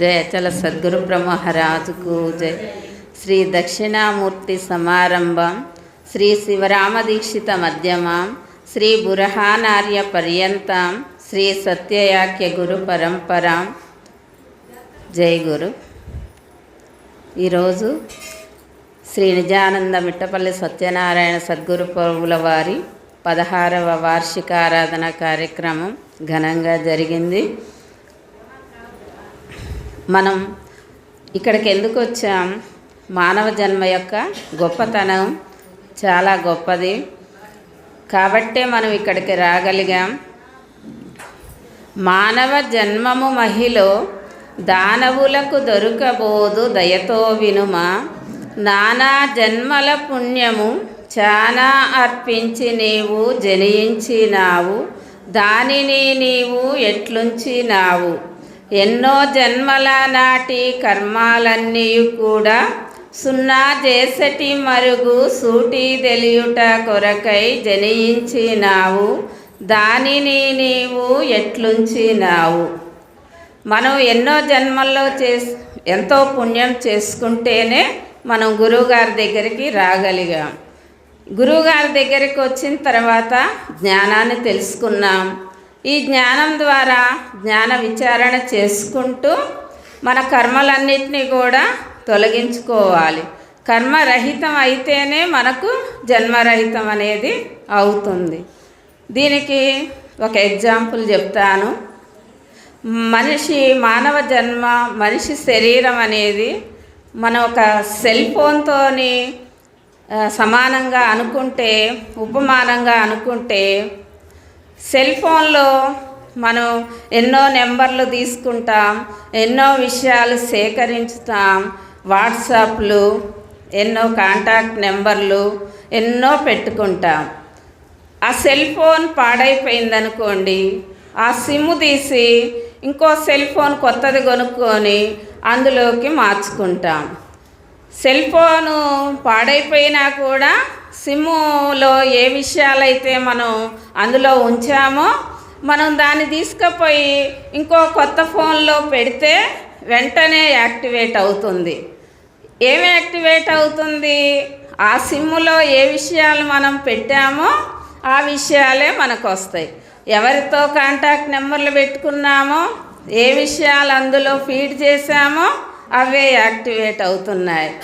జయ చల సద్గురు బ్రహ్మహరాజుకు జయ. శ్రీ దక్షిణామూర్తి సమారంభం శ్రీ శివరామదీక్షిత మధ్యమం శ్రీ బురహానార్య పర్యంతం శ్రీ సత్యయాఖ్య గురు పరంపరాం. జై గురు. ఈరోజు శ్రీ నిజానంద మిట్టపల్లి సత్యనారాయణ సద్గురు ప్రభుల వారి పదహారవ వార్షిక ఆరాధన కార్యక్రమం ఘనంగా జరిగింది. మనం ఇక్కడికి ఎందుకు వచ్చాం? మానవ జన్మ యొక్క గొప్పతనం చాలా గొప్పది. కాబట్టే మనం ఇక్కడికి రాగలిగాం. మానవ జన్మము మహిళ దానవులకు దొరకబోదు దయతో వినుమ. నానా జన్మల పుణ్యము చాలా అర్పించి నీవు జనించినావు. దానిని నీవు ఎట్లుంచినావు? ఎన్నో జన్మల నాటి కర్మాలన్నీ కూడా సున్నా చేసటి మరుగు సూటి తెలియుట కొరకై జనియించినావు దానిని నీవు ఎట్లుంచినావు? మనం ఎన్నో జన్మల్లో చేసి ఎంతో పుణ్యం చేసుకుంటేనే మనం గురువుగారి దగ్గరికి రాగలిగాం. గురువుగారి దగ్గరికి వచ్చిన తర్వాత జ్ఞానాన్ని తెలుసుకున్నాం. ఈ జ్ఞానం ద్వారా జ్ఞాన విచారణ చేసుకుంటూ మన కర్మలన్నింటినీ కూడా తొలగించుకోవాలి. కర్మరహితం అయితేనే మనకు జన్మరహితం అనేది అవుతుంది. దీనికి ఒక ఎగ్జాంపుల్ చెప్తాను. మనిషి మానవ జన్మ మనిషి శరీరం అనేది మన ఒక సెల్ ఫోన్తోని సమానంగా అనుకుంటే ఉపమానంగా అనుకుంటే సెల్ ఫోన్లో మనం ఎన్నో నెంబర్లు తీసుకుంటాం ఎన్నో విషయాలు సేకరించుతాం వాట్సాప్లు ఎన్నో కాంటాక్ట్ నెంబర్లు ఎన్నో పెట్టుకుంటాం. ఆ సెల్ ఫోన్ పాడైపోయిందనుకోండి ఆ సిమ్ తీసి ఇంకో సెల్ ఫోన్ కొత్తది కొనుక్కొని అందులోకి మార్చుకుంటాం. సెల్ ఫోను పాడైపోయినా కూడా సిమ్ములో ఏ విషయాలైతే మనం అందులో ఉంచామో మనం దాన్ని తీసుకుపోయి ఇంకో కొత్త ఫోన్లో పెడితే వెంటనే యాక్టివేట్ అవుతుంది. ఏమి యాక్టివేట్ అవుతుంది? ఆ సిమ్ములో ఏ విషయాలు మనం పెట్టామో ఆ విషయాలే మనకు వస్తాయి ఎవరితో కాంటాక్ట్ నెంబర్లు పెట్టుకున్నామో ఏ విషయాలు అందులో ఫీడ్ చేశామో అవే యాక్టివేట్ అవుతున్నాయి.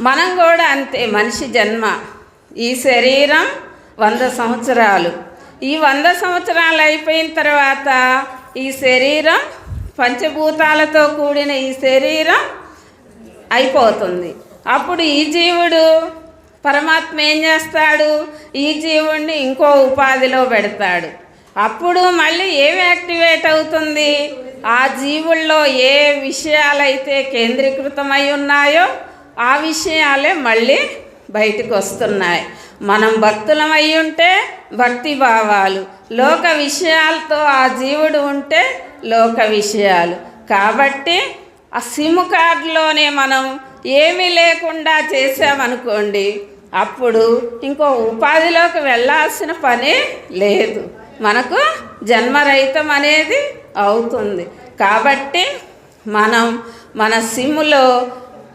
మనం కూడా అంతే మనిషి జన్మ. ఈ శరీరం వంద సంవత్సరాలు. ఈ వంద సంవత్సరాలు అయిపోయిన తర్వాత ఈ శరీరం పంచభూతాలతో కూడిన ఈ శరీరం అయిపోతుంది. అప్పుడు ఈ జీవుడు పరమాత్మ ఏం చేస్తాడు? ఈ జీవుణ్ణి ఇంకో ఉపాధిలో పెడతాడు. అప్పుడు మళ్ళీ ఏమి యాక్టివేట్ అవుతుంది? ఆ జీవుల్లో ఏ విషయాలైతే కేంద్రీకృతమై ఉన్నాయో ఆ విషయాలే మళ్ళీ బయటకు వస్తున్నాయి మనం భక్తులమై ఉంటే భక్తి భావాలు లోక విషయాలతో ఆ జీవుడు ఉంటే లోక విషయాలు. కాబట్టి ఆ సిమ్ కార్డులోనే మనం ఏమీ లేకుండా చేసామనుకోండి అప్పుడు ఇంకో ఉపాధిలోకి వెళ్ళాల్సిన పని లేదు. మనకు జన్మరహితం అనేది అవుతుంది. కాబట్టి మనం మన సిమ్ములో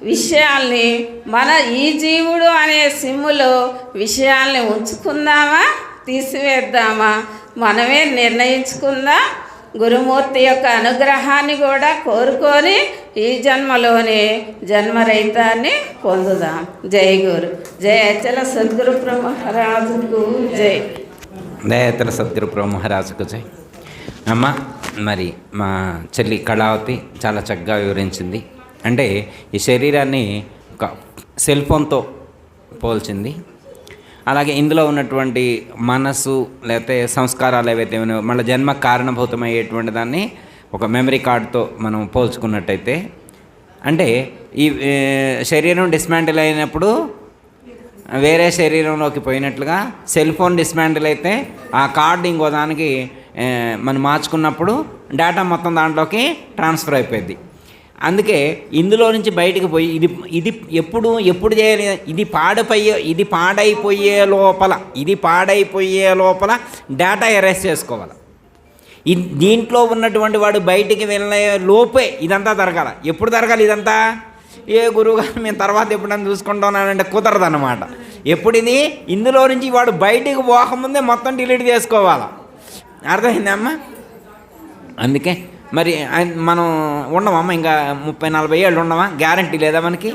విషయాల్ని మన ఈ జీవుడు అనే సిమ్ములో విషయాల్ని ఉంచుకుందామా తీసివేద్దామా మనమే నిర్ణయించుకుందాం? గురుమూర్తి యొక్క అనుగ్రహాన్ని కూడా కోరుకొని ఈ జన్మలోనే జన్మరహితాన్ని పొందుదాం. జై గురు. జై అచల సద్గురు బ్రహ్మరాజుకు జై. దయాతల సద్గురు మహారాజుకు జై. అమ్మ మరి మా చెల్లి కళావతి చాలా చక్కగా వివరించింది. అంటే ఈ శరీరాన్ని ఒక సెల్ ఫోన్తో పోల్చింది. అలాగే ఇందులో ఉన్నటువంటి మనసు లేకపోతే సంస్కారాలు ఏవైతే ఉన్నాయో మళ్ళీ జన్మ కారణభూతమయ్యేటువంటి దాన్ని ఒక మెమరీ కార్డ్తో మనం పోల్చుకున్నట్టయితే అంటే ఈ శరీరం డిస్మాంటిల్ అయినప్పుడు వేరే శరీరంలోకి పోయినట్లుగా సెల్ ఫోన్ డిస్మాండిల్ అయితే ఆ కార్డు ఇంకో దానికి మనం మార్చుకున్నప్పుడు డేటా మొత్తం దాంట్లోకి ట్రాన్స్ఫర్ అయిపోయింది. అందుకే ఇందులో నుంచి బయటికి పోయి ఇది ఇది ఎప్పుడు ఎప్పుడు చేయాలి? ఇది పాడైపోయే ఇది పాడైపోయే లోపల ఇది పాడైపోయే లోపల డేటా ఎరేస్ చేసుకోవాలి. దీంట్లో ఉన్నటువంటి వాడు బయటికి వెళ్ళే లోపే ఇదంతా జరగాల. ఎప్పుడు జరగాలి ఇదంతా? ఏ గురువుగారు మేము తర్వాత ఎప్పుడైనా చూసుకుంటున్నానంటే కుదరదు అనమాట ఎప్పుడు ఇది ఇందులో నుంచి వాడు బయటికి పోకముందే మొత్తం డిలీట్ చేసుకోవాలా. అర్థమైందమ్మా అందుకే మరి మనం ఉండమమ్మ ఇంకా ముప్పై నలభై ఏళ్ళు ఉండమా? గ్యారంటీ లేదా మనకి?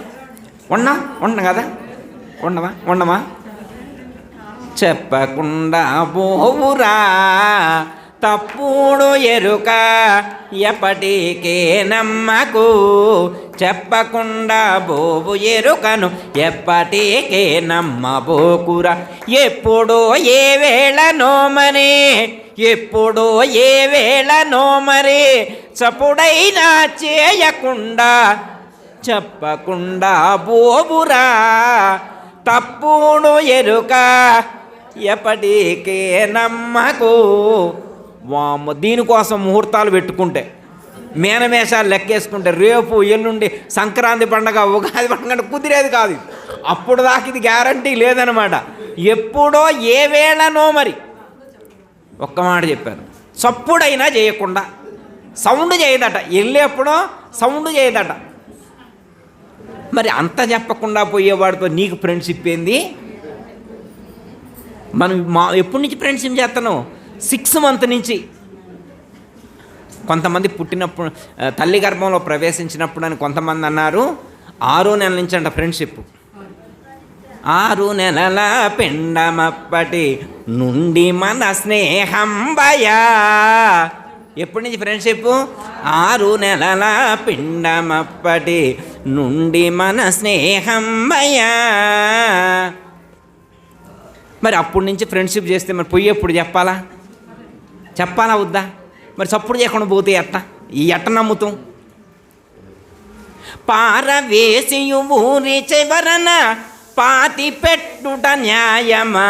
ఉన్నా? ఉండం కదా? ఉండమా? ఉండమా? చెప్పకుండా పోవురా. తప్పుడు ఎరుక ఎప్పటికే నమ్మకు చెప్పకుండా బోవు ఎరుకను ఎప్పటికే నమ్మబోకురా. ఎప్పుడో ఏ వేళ నోమని ఎప్పుడో ఏ వేళ నోమరి చప్పుడైనా చేయకుండా చెప్పకుండా బోబురా తప్పుడు ఎరుక ఎప్పటికే నమ్మకు దీనికోసం ముహూర్తాలు పెట్టుకుంటే మేనమేషాలు లెక్కేసుకుంటే రేపు ఎల్లుండి సంక్రాంతి పండగ ఉగాది పండగ అంటే కుదిరేది కాదు అప్పుడు దాకా ఇది గ్యారంటీ లేదనమాట ఎప్పుడో ఏ వేళనో మరి. ఒక్క మాట చెప్పాను. చప్పుడైనా చేయకుండా సౌండ్ చేయదట. వెళ్ళేప్పుడో సౌండ్ చేయదట. మరి అంత చెప్పకుండా పోయేవాడితో నీకు ఫ్రెండ్షిప్ ఏంది? మనం మా ఎప్పటి నుంచి ఫ్రెండ్షిప్ చేస్తున్నావు? సిక్స్ మంత్ నుంచి కొంతమంది పుట్టినప్పుడు తల్లి గర్భంలో ప్రవేశించినప్పుడు అని కొంతమంది అన్నారు. ఆరో నెలల నుంచి అంట ఫ్రెండ్షిప్ ఆరు నెలల పిండమప్పటి నుండి మన స్నేహం భయా. ఎప్పటి నుంచి ఫ్రెండ్షిప్ ఆరు నెలల పిండమప్పటి నుండి మన స్నేహం భయా. మరి అప్పటి నుంచి ఫ్రెండ్షిప్ చేస్తే మరి పొయ్యి ఎప్పుడు చెప్పాలా? చెప్పాలా వద్దా? మరి చప్పుడు చేయకుండా పోతే ఎట్ట? ఈ ఎట్ట నమ్ముతాం? పారవేసి ఊరి చివరన పాతి పెట్టుట న్యాయమా?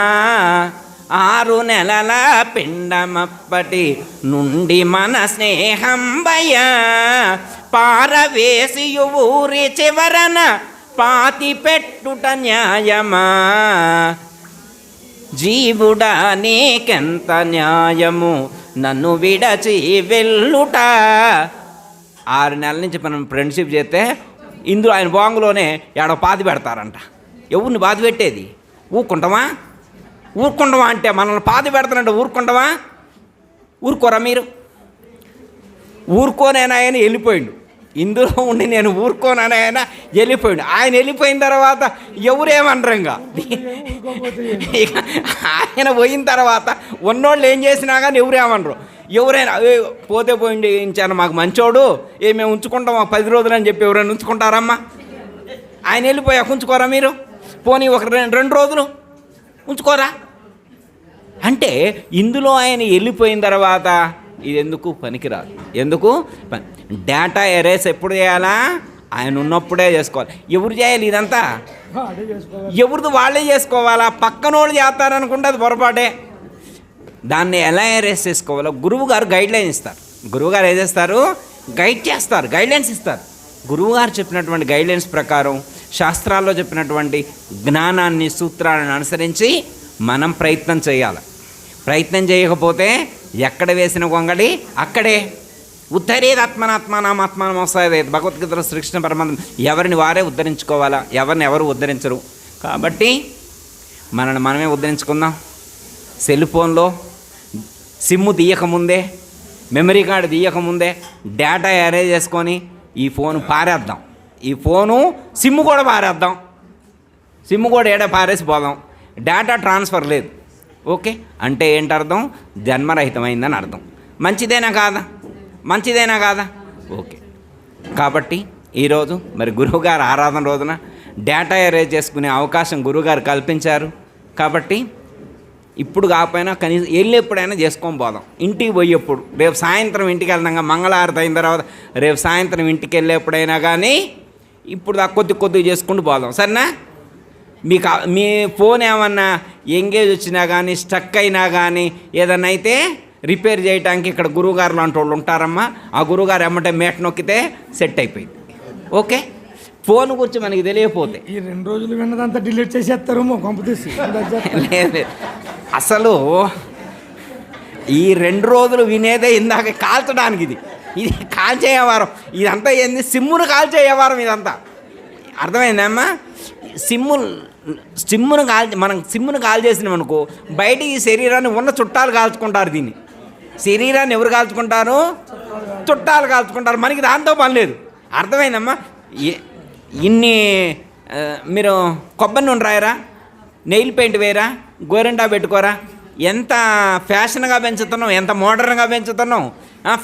ఆరు నెలల పిండమప్పటి నుండి మన స్నేహం భయ? పారవేసి ఊరి చివరన పాతి పెట్టుట న్యాయమా? జీవుడా నీకెంత న్యాయము? నన్ను విడచి వెళ్ళుట. ఆరు నెలల నుంచి మనం ఫ్రెండ్షిప్ చేస్తే ఇందులో ఆయన బాంగులోనే ఏడో పాతి పెడతారంట. ఎవరిని బాధ పెట్టేది? ఊరుకుంటామా ఊరుకుంటామా అంటే మనల్ని పాతి పెడతానంటే ఊరుకుంటామా ఊరుకోరా మీరు? ఊరుకోనైనా ఆయన వెళ్ళిపోయిండు. ఇందులో ఉండి నేను ఊరుకోనని ఆయన వెళ్ళిపోయిండు. ఆయన వెళ్ళిపోయిన తర్వాత ఎవరేమనరు ఇంకా ఇక ఆయన పోయిన తర్వాత ఉన్నోళ్ళు ఏం చేసినా కానీ ఎవరేమనరు. ఎవరైనా పోతే పోయింది ఇంచాను మాకు మంచోడు. ఏ మేము ఉంచుకుంటాం మాకు పది రోజులు అని చెప్పి ఎవరైనా ఉంచుకుంటారమ్మా? ఆయన వెళ్ళిపోయాక ఉంచుకోరా మీరు? పోనీ ఒక రెండు రెండు రోజులు ఉంచుకోరా? అంటే ఇందులో ఆయన వెళ్ళిపోయిన తర్వాత ఇది ఎందుకు పనికిరాదు. ఎందుకు? డేటా ఎరేస్ ఎప్పుడు చేయాలా? ఆయన ఉన్నప్పుడే చేసుకోవాలి. ఎవరు చేయాలి ఇదంతా? ఎవరిది వాళ్ళే చేసుకోవాలా? పక్కనోళ్ళు చేస్తారనుకుంటే అది పొరపాటే. దాన్ని ఎలా ఎరేస్ చేసుకోవాలో గురువు గారు గైడ్ లైన్ ఇస్తారు. గురువు గారు ఏం చేస్తారు? గైడ్ చేస్తారు గైడ్లైన్స్ ఇస్తారు. గురువు గారు చెప్పినటువంటి గైడ్లైన్స్ ప్రకారం శాస్త్రాల్లో చెప్పినటువంటి జ్ఞానాన్ని సూత్రాలను అనుసరించి మనం ప్రయత్నం చేయాలి. ప్రయత్నం చేయకపోతే ఎక్కడ వేసిన కొంగడి? అక్కడే. ఉత్తరేది ఆత్మనాత్మానామాత్మానం వస్తుంది భగవద్గీతలో శ్రీకృష్ణ పరమాత్మ ఎవరిని వారే ఉద్ధరించుకోవాలా? ఎవరిని ఎవరు ఉద్ధరించరు? కాబట్టి మనల్ని మనమే ఉద్ధరించుకుందాం. సెల్ ఫోన్లో సిమ్ము తీయకముందే మెమరీ కార్డు తీయకముందే డేటా అరేంజ్ చేసుకొని ఈ ఫోన్ పారేద్దాం. ఈ ఫోను సిమ్ కూడా పారేద్దాం. సిమ్ కూడా ఏడా పారేసి పోదాం. డేటా ట్రాన్స్ఫర్ లేదు. ఓకే? అంటే ఏంటి అర్థం జన్మరహితమైందని అర్థం. మంచిదేనా కాదా? మంచిదేనా కాదా? ఓకే. కాబట్టి ఈరోజు మరి గురువుగారు ఆరాధన రోజున డేటా ఎరేజ్ చేసుకునే అవకాశం గురువుగారు కల్పించారు. కాబట్టి ఇప్పుడు కాకపోయినా కనీసం వెళ్ళేప్పుడైనా చేసుకొని పోదాం. ఇంటికి పోయేప్పుడు రేపు సాయంత్రం ఇంటికి వెళ్ళినాక మంగళహారతి అయిన తర్వాత రేపు సాయంత్రం ఇంటికి వెళ్ళేప్పుడైనా కానీ ఇప్పుడు దా కొద్ది కొద్దిగా చేసుకుంటూ పోదాం. సరేనా? మీకు మీ ఫోన్ ఏమన్నా ఎంగేజ్ వచ్చినా కానీ స్టక్ అయినా కానీ ఏదన్నా అయితే రిపేర్ చేయడానికి ఇక్కడ గురువుగారు లాంటి వాళ్ళు ఉంటారమ్మా. ఆ గురువుగారు ఎమ్మటే మేట నొక్కితే సెట్ అయిపోయింది. ఓకే? ఫోన్ గురించి మనకి తెలియకపోతే. ఈ రెండు రోజులు విన్నదంతా డిలీట్ చేసేస్తారు కొంప తీసి. లేదు లేదు. అసలు ఈ రెండు రోజులు వినేదే ఇందాక కాల్చడానికి ఇది. ఇది కాల్చే వ్యవహారం ఇదంతా ఏంది? సిమ్మును కాల్చే వ్యవహారం ఇదంతా. అర్థమైందమ్మా సిమ్ము సిమ్మును కాల్ మనం సిమ్మును కాల్ చేసినామనుకో బయట ఈ శరీరాన్ని ఉన్న చుట్టాలు కాల్చుకుంటారు దీన్ని. శరీరాన్ని ఎవరు కాల్చుకుంటారు చుట్టాలు కాల్చుకుంటారు మనకి దాంతో పని లేదు. అర్థమైందమ్మా? ఇన్ని మీరు కొబ్బరి నూనె రాయరా? నెయిల్ పెయింట్ వేయరా? గోరెంటా పెట్టుకోరా? ఎంత ఫ్యాషన్గా పెంచుతున్నాం ఎంత మోడర్న్గా పెంచుతున్నాం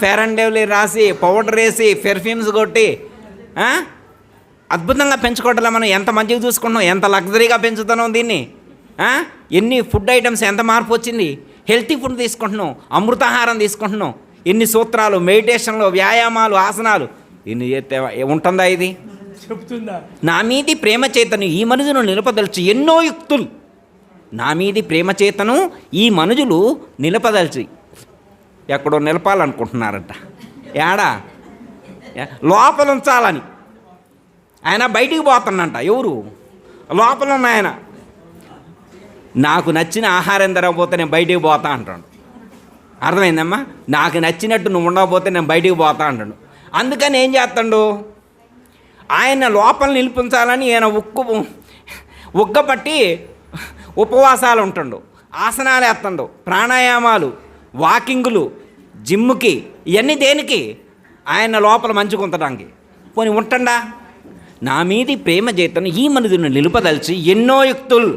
ఫేర్ అండ్ డెవ్లీ రాసి పౌడర్ వేసి పెర్ఫ్యూమ్స్ కొట్టి అద్భుతంగా పెంచుకోవట్లే మనం ఎంత మంచిగా చూసుకుంటున్నాం ఎంత లగ్జరీగా పెంచుతున్నాం దీన్ని? ఎన్ని ఫుడ్ ఐటమ్స్ ఎంత మార్పు వచ్చింది? హెల్తీ ఫుడ్ తీసుకుంటున్నాం అమృతాహారం తీసుకుంటున్నాం ఎన్ని సూత్రాలు మెడిటేషన్లు వ్యాయామాలు ఆసనాలు ఇన్ని చేస్తే ఉంటుందా ఇది? చెప్తుందా? నా మీది ప్రేమ చేతను ఈ మనుజును నిలపదల్చి ఎన్నో యుక్తులు. నా మీది ప్రేమ చేతను ఈ మనుజులు నిలపదల్చి. ఎక్కడో నిలపాలనుకుంటున్నారట. ఏడా? లోపల ఉంచాలని. ఆయన బయటికి పోతున్నంట ఎవరు? లోపల ఉన్న ఆయన. నాకు నచ్చిన ఆహారం తిరగకపోతే నేను బయటికి పోతా అంటాడు. అర్థమైందమ్మా? నాకు నచ్చినట్టు నువ్వు ఉండకపోతే నేను బయటికి పోతా అంటాడు. అందుకని ఏం చేస్తాడు? ఆయన లోపల నిలిపించాలని ఈయన ఉక్కు ఉగ్గపట్టి ఉపవాసాలు ఉంటుండు. ఆసనాలు వేస్తుండు. ప్రాణాయామాలు వాకింగులు జిమ్కి ఇవన్నీ దేనికి? ఆయన లోపల మంచుకుంటడానికి పోనీ ఉంటండా? నా మీది ప్రేమ చేతను ఈ మనుదును నిలుపదలిచి ఎన్నో యుక్తులు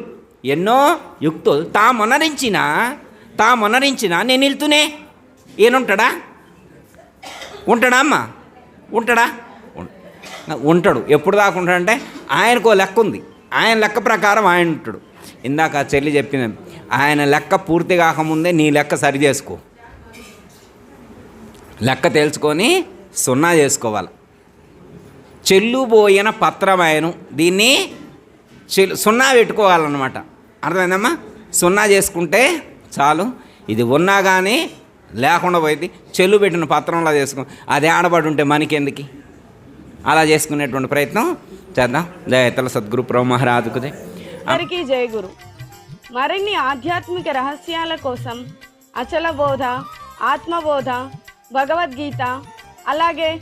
ఎన్నో యుక్తులు తా మొనరించిన తా మొనరించిన నేను నిలుతూనే. ఏనుంటాడా ఉంటాడా అమ్మా? ఉంటాడా? ఉంటాడు. ఎప్పుడు దాకా ఉంటాడంటే ఆయనకో లెక్క ఉంది ఆయన లెక్క ప్రకారం ఆయన ఉంటాడు. ఇందాక చెల్లి చెప్పింది ఆయన లెక్క పూర్తి కాకముందే నీ లెక్క సరి చేసుకో. లెక్క తెలుసుకొని సున్నా చేసుకోవాలి. చెల్లుబోయిన పత్రమాయను దీన్ని చెల్లు సున్నా పెట్టుకోవాలన్నమాట. అర్థమైందమ్మా? సున్నా చేసుకుంటే చాలు. ఇది ఉన్నా కానీ లేకుండా పోయింది. చెల్లు పెట్టిన పత్రంలో చేసుకో అది ఆడబడి ఉంటే మనకెందుకు? అలా చేసుకునేటువంటి ప్రయత్నం చేద్దాం. జయతల సద్గురు ప్రభు మహారాజుకు అందరికీ జయగురు మరిన్ని ఆధ్యాత్మిక రహస్యాల కోసం అచల బోధ ఆత్మబోధ భగవద్గీత అలాగే